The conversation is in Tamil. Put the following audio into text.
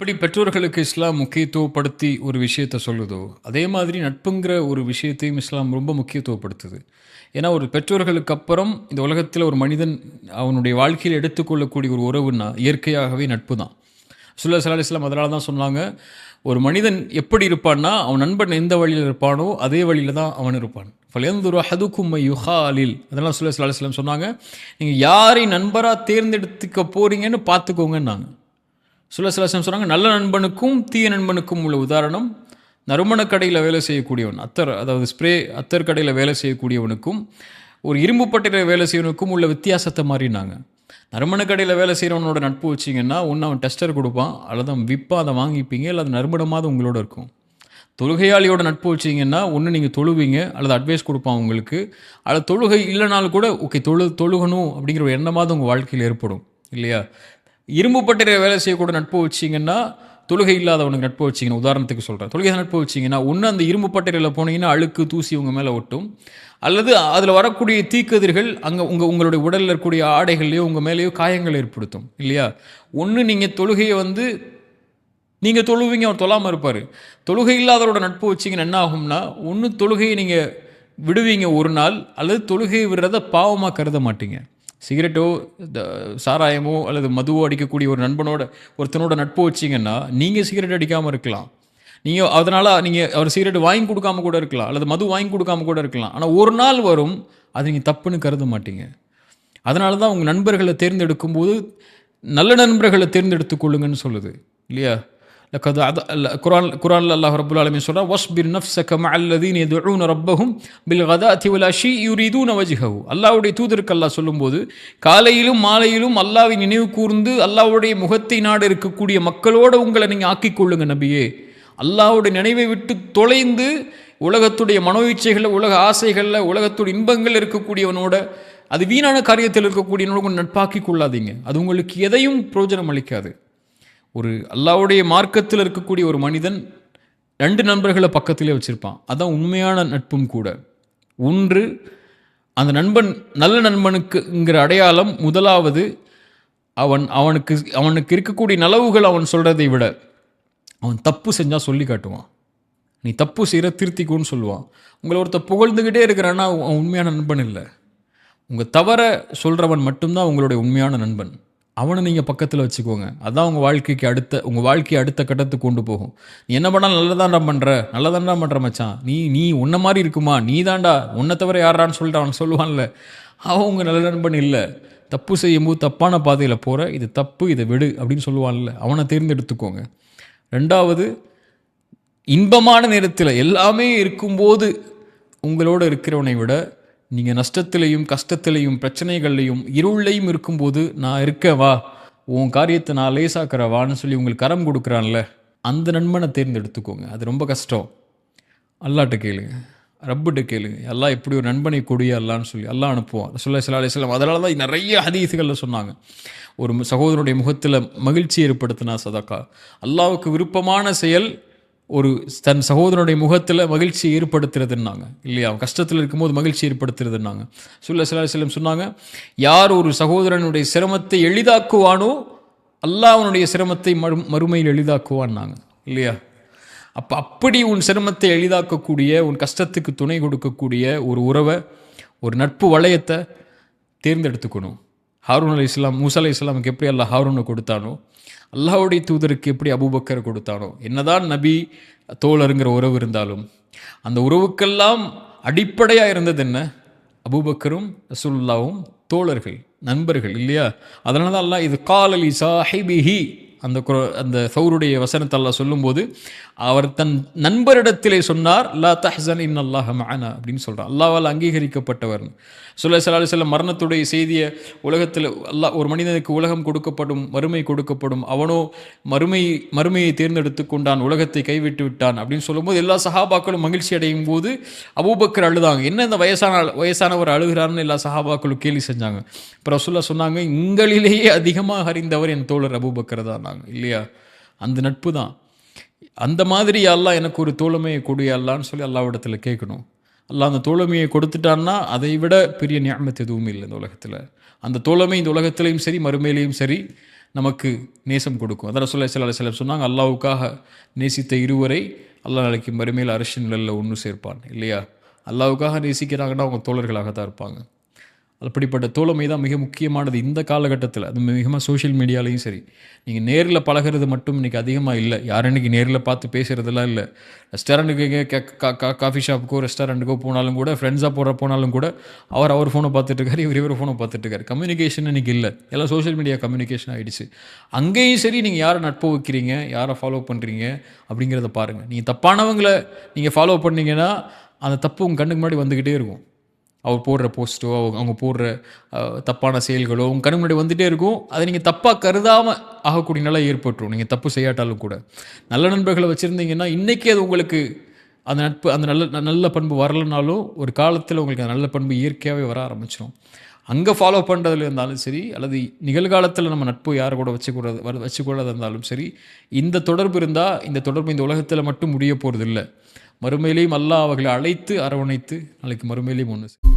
எப்படி பெற்றோர்களுக்கு இஸ்லாம் முக்கியத்துவப்படுத்தி ஒரு விஷயத்தை சொல்லுதோ அதே மாதிரி நட்புங்கிற ஒரு விஷயத்தையும் இஸ்லாம் ரொம்ப முக்கியத்துவப்படுத்துது. ஏன்னா ஒரு பெற்றோர்களுக்கு அப்புறம் இந்த உலகத்தில் ஒரு மனிதன் அவனுடைய வாழ்க்கையில் எடுத்துக்கொள்ளக்கூடிய ஒரு உறவுன்னா இயற்கையாகவே நட்பு தான் சுல்லா சலா இஸ்லாம் அதனால தான் சொன்னாங்க ஒரு மனிதன் எப்படி இருப்பான்னா அவன் நண்பன் எந்த வழியில் இருப்பானோ அதே வழியில் தான் அவன் இருப்பான். ஃபலெந்துரு ஹதுக்கும் யுஹாலில். அதெல்லாம் சுல்லா சலா இஸ்லாம் சொன்னாங்க நீங்கள் யாரை நண்பராக தேர்ந்தெடுத்துக்க போகிறீங்கன்னு பார்த்துக்கோங்கன்னாங்க. சுலசுலசன் சொல்கிறாங்க நல்ல நண்பனுக்கும் தீய நண்பனுக்கும் உள்ள உதாரணம் நறுமண கடையில் வேலை செய்யக்கூடியவன் அத்தர் அதாவது ஸ்ப்ரே அத்தர் கடையில் வேலை செய்யக்கூடியவனுக்கும் ஒரு இரும்பு பட்டையில் வேலை செய்யவனுக்கும் உள்ள வித்தியாசத்தை மாறினாங்க. நறுமண கடையில் வேலை செய்கிறவனோட நட்பு வச்சிங்கன்னா ஒன்று அவன் டெஸ்டர் கொடுப்பான் அல்லது அவன் விற்பான் அதை வாங்கிப்பீங்க இல்லை அது நறுமணமாவது உங்களோட இருக்கும். தொழுகையாளியோட நட்பு வச்சிங்கன்னா ஒன்று நீங்கள் தொழுவீங்க அல்லது அட்வைஸ் கொடுப்பான் உங்களுக்கு அல்லது தொழுகை இல்லைனாலும் கூட ஓகே தொழு தொழுகணும் அப்படிங்கிற ஒரு எண்ணமாவது உங்கள் வாழ்க்கையில் ஏற்படும் இல்லையா? இரும்பு பட்டறையில் வேலை செய்யக்கூட நட்பு வச்சிங்கன்னா தொழுகை இல்லாதவனுக்கு நட்பு வச்சிங்கன்னா உதாரணத்துக்கு சொல்கிறேன் தொழுகை நட்பு வச்சிங்கன்னா ஒன்று அந்த இரும்பு பட்டறையில் போனீங்கன்னா அழுக்கு தூசி உங்கள் மேலே ஒட்டும். அல்லது அதில் வரக்கூடிய தீக்கதிர்கள் அங்கே உங்கள் உங்களுடைய உடலில் இருக்கக்கூடிய ஆடைகள்லையோ உங்கள் மேலேயோ காயங்கள் ஏற்படுத்தும். இல்லையா? ஒன்று நீங்கள் தொழுகையை வந்து நீங்கள் தொழுவீங்க அவர் தொழாமல் இருப்பார். தொழுகை இல்லாதவரோட நட்பு வச்சிங்கன்னா என்ன ஆகும்னா ஒன்று தொழுகையை நீங்கள் விடுவீங்க ஒரு நாள் அல்லது தொழுகையை விடுறத பாவமாக கருத மாட்டீங்க. சிகரெட்டோ இந்த சாராயமோ அல்லது மதுவோ அடிக்கக்கூடிய ஒரு நண்பனோட ஒருத்தனோட நட்பு வச்சிங்கன்னா நீங்கள் சிகரெட் அடிக்காமல் இருக்கலாம். நீங்கள் அதனால் நீங்கள் அவர் சிகரெட் வாங்கி கொடுக்காம கூட இருக்கலாம் அல்லது மது வாங்கி கொடுக்காம கூட இருக்கலாம். ஆனால் ஒரு நாள் வரும் அது நீங்கள் தப்புன்னு கருத மாட்டீங்க. அதனால தான் உங்கள் நண்பர்களை தேர்ந்தெடுக்கும்போது நல்ல நண்பர்களை தேர்ந்தெடுத்து கொள்ளுங்கன்னு சொல்லுது இல்லையா? லக்கது அல்ல குரான் குரான் அல்லாஹ் ரபுல் ஆலமி சொல்கிறா வஸ்பிர் நஃப்ஸக மஅல்லதீன் யதுஊன ரப்பஹும் பில் கதா வல் அஷி யுரீதூன வஜ்ஹஹு அல்லாஹ்வுடைய தூதருக்கு அல்லாஹ் சொல்லும்போது காலையிலும் மாலையிலும் அல்லாஹ்வை நினைவு கூர்ந்து அல்லாவுடைய முகத்தை நாடு இருக்கக்கூடிய மக்களோடு உங்களை நீங்கள் ஆக்கிக் கொள்ளுங்க நபியே. அல்லாவுடைய நினைவை விட்டு தொலைந்து உலகத்துடைய மனோயிச்சைகளில் உலக ஆசைகளில் உலகத்துடைய இன்பங்கள் இருக்கக்கூடியவனோட அது வீணான காரியத்தில் இருக்கக்கூடியவனோட நட்பாக்கி கொள்ளாதீங்க. அது உங்களுக்கு எதையும் பிரயோஜனம் அளிக்காது. ஒரு அல்லாவுடைய மார்க்கத்தில் இருக்கக்கூடிய ஒரு மனிதன் ரெண்டு நண்பர்களை பக்கத்திலே வச்சுருப்பான். அதான் உண்மையான நட்பும் கூட. ஒன்று அந்த நண்பன் நல்ல நண்பனுக்குங்கிற அடையாளம். முதலாவது அவன் அவனுக்கு அவனுக்கு இருக்கக்கூடிய நலவுகள் அவன் சொல்கிறதை விட அவன் தப்பு செஞ்சால் சொல்லி காட்டுவான். நீ தப்பு செய்கிற திருத்திக்குன்னு சொல்லுவான். உங்களை ஒருத்தர் புகழ்ந்துக்கிட்டே இருக்கிறான்னா அவன் உண்மையான நண்பன் இல்லை. உங்கள் தவற சொல்கிறவன் மட்டும்தான் உங்களுடைய உண்மையான நண்பன். அவனை நீங்கள் பக்கத்தில் வச்சுக்கோங்க. அதுதான் உங்கள் வாழ்க்கைக்கு அடுத்த உங்கள் வாழ்க்கையை அடுத்த கட்டத்துக்கு கொண்டு போகும். நீ என்ன பண்ணால் நல்லதாண்டா பண்ணுற நல்லதாண்டா பண்ணுற மச்சான். நீ நீ உன்ன மாதிரி இருக்குமா? நீ தாண்டா உன்னை தவிர யாரான்னு சொல்லிட்டு அவன் சொல்லுவான்ல. அவன் உங்கள் நல்ல நண்பன் இல்லை. தப்பு செய்யும்போது தப்பான பாதையில் போகிற இது தப்பு இதை விடு அப்படின்னு சொல்லுவான்ல. அவனை தேர்ந்தெடுத்துக்கோங்க. ரெண்டாவது இன்பமான நேரத்தில் எல்லாமே இருக்கும்போது உங்களோட இருக்கிறவனை விட நீங்கள் நஷ்டத்திலையும் கஷ்டத்திலையும் பிரச்சனைகள்லையும் இருளையும் இருக்கும்போது நான் இருக்கேன் வா. உன் காரியத்தை நான் லேசாக்கிறவான்னு சொல்லி உங்களுக்கு கரம் கொடுக்குறான்ல அந்த நண்பனை தேர்ந்தெடுத்துக்கோங்க. அது ரொம்ப கஷ்டம். அல்லாட்ட கேளுங்க. ரப்புட்ட கேளுங்க. எல்லாம் இப்படி ஒரு நண்பனை கொடிய அல்லான்னு சொல்லி எல்லாம் அனுப்புவான். சொல்ல சில அலிஸ்லாம் அதனால தான் நிறைய ஹதீசுகளில் சொன்னாங்க. ஒரு சகோதரனுடைய முகத்தில் மகிழ்ச்சி ஏற்படுத்தினா சதக்கா. அல்லாவுக்கு விருப்பமான செயல் ஒரு தன் சகோதரனுடைய முகத்தில் மகிழ்ச்சி ஏற்படுத்துறதுன்னாங்க. இல்லையா? அவன் கஷ்டத்தில் இருக்கும்போது மகிழ்ச்சி ஏற்படுத்துறதுன்னாங்க. சுல்ல சில செல்லம் சொன்னாங்க யார் ஒரு சகோதரனுடைய சிரமத்தை எளிதாக்குவானோ அல்லா அவனுடைய சிரமத்தை மறு மறுமையில் எளிதாக்குவான்னாங்க. இல்லையா? அப்போ அப்படி உன் சிரமத்தை எளிதாக்கக்கூடிய உன் கஷ்டத்துக்கு துணை கொடுக்கக்கூடிய ஒரு உறவை ஒரு நட்பு வளையத்தை தேர்ந்தெடுத்துக்கணும். ஹாரூன் அலி இஸ்லாம் மூசா அலி இஸ்லாமுக்கு எப்படி அல்லாஹ் ஹாரூனை கொடுத்தானோ அல்லாஹுடைய தூதருக்கு எப்படி அபூபக்கர் கொடுத்தானோ என்னதான் நபி தோழருங்கிற உறவு இருந்தாலும் அந்த உறவுக்கெல்லாம் அடிப்படையாக இருந்தது என்ன? அபூபக்கரும் ரசூல்லாவும் தோழர்கள் நண்பர்கள் இல்லையா? அதனால தான் அல்லாஹ் இது காலலி சாஹிபிஹி அந்த குர அந்த சௌருடைய வசனத்தை சொல்லும்போது அவர் தன் நண்பரிடத்திலே சொன்னார் லா தஹன் இன் அல்லாஹ் மானா அப்படின்னு சொல்கிறார் அல்லாவால் அங்கீகரிக்கப்பட்டவர் சொல்ல சில செல்லம் மரணத்துடைய செய்தியை உலகத்தில் அல்லாஹ் ஒரு மனிதனுக்கு உலகம் கொடுக்கப்படும் மறுமை கொடுக்கப்படும் அவனோ மறுமை மறுமையை தேர்ந்தெடுத்து கொண்டான் உலகத்தை கைவிட்டு விட்டான் அப்படின்னு சொல்லும்போது எல்லா சஹாபாக்களும் மகிழ்ச்சி அடையும் போது அபூபக்கர் அழுதாங்க. என்ன இந்த வயசான வயசானவர் அழுகிறார்னு எல்லா சஹாபாக்களும் கேலி செஞ்சாங்க. இப்போ ரசுல்லா சொன்னாங்க உங்களிலேயே அதிகமாக அறிந்தவர் என் தோழர் அபூபக்கர் தான் நாங்கள் இல்லையா? அந்த நட்பு தான். அந்த மாதிரி அல்லா எனக்கு ஒரு தோழமையை கொடு அல்லான்னு சொல்லி அல்லாவிடத்தில் கேட்கணும் அல்லாஹ் அந்த தோழமையை கொடுத்துட்டான்னா அதை விட பெரிய ஞாபகத்து எதுவும் இல்லை இந்த உலகத்தில். அந்த தோழமை இந்த உலகத்திலையும் சரி மறுமையிலையும் சரி நமக்கு நேசம் கொடுக்கும். அதான் சொல்ல சில சில சொன்னாங்க அல்லாவுக்காக நேசித்த இருவரை அல்லாஹ் நாளைக்கு மறுமையில் அரசியல் நிழலில் ஒன்று சேர்ப்பான். இல்லையா? அல்லாவுக்காக நேசிக்கிறாங்கன்னா அவங்க தோழர்களாக தான் இருப்பாங்க. அப்படிப்பட்ட தோழமை தான் மிக முக்கியமானது இந்த காலகட்டத்தில். அது மிகமாக சோஷியல் மீடியாலையும் சரி. நீங்கள் நேரில் பழகிறது மட்டும் இன்றைக்கி அதிகமாக இல்லை. யாரும் இன்றைக்கி நேரில் பார்த்து பேசுகிறதெல்லாம் இல்லை. ரெஸ்டாரண்ட்டுக்கு காஃபி ஷாப்புக்கோ ரெஸ்டாரண்ட்டுக்கோ போனாலும் கூட ஃப்ரெண்ட்ஸாக போகிற போனாலும் கூட அவர் அவர் ஃபோனை பார்த்துட்டுருக்காரு இவர் இவர் ஃபோனை பார்த்துட்டுருக்காரு கம்யூனிகேஷன் இன்றைக்கி இல்லை. எல்லாம் சோஷியல் மீடியா கம்யூனிகேஷன் ஆகிடுச்சு அங்கேயும் சரி நீங்கள் யாரை நட்பு வைக்கிறீங்க யாரை ஃபாலோ பண்ணுறீங்க அப்படிங்கிறத பாருங்கள் நீங்கள் தப்பானவங்களை நீங்கள் ஃபாலோ பண்ணிங்கன்னா அந்த தப்பு உங்கள் கண்ணுக்கு முன்னாடி வந்துக்கிட்டே இருக்கும். அவர் போடுற போஸ்ட்டோ அவங்க அவங்க போடுற தப்பான செயல்களோ உங்கள் கண்ணு முன்னாடி வந்துகிட்டே இருக்கும். அதை நீங்கள் தப்பாக கருதாமல் ஆகக்கூடிய நிலை ஏற்பட்டுரும். நீங்கள் தப்பு செய்யாட்டாலும் கூட. நல்ல நண்பர்களை வச்சுருந்தீங்கன்னா இன்றைக்கி அது உங்களுக்கு அந்த நட்பு அந்த நல்ல நல்ல பண்பு வரலைனாலும் ஒரு காலத்தில் உங்களுக்கு அந்த நல்ல பண்பு இயற்கையாகவே வர ஆரம்பிச்சிடும் அங்கே ஃபாலோ பண்ணுறதுல இருந்தாலும் சரி அல்லது நிகழ்காலத்தில் நம்ம நட்பு யாரை கூட வச்சுக்கூடாது வர வச்சுக்கூடாது இருந்தாலும் சரி இந்த தொடர்பு இருந்தால் இந்த தொடர்பு இந்த உலகத்தில் மட்டும் முடிய போகிறது இல்லை மறுமையிலையும் அல்லா அவர்களை அழைத்து அரவணைத்து நாளைக்கு மறுமையிலையும் ஒன்று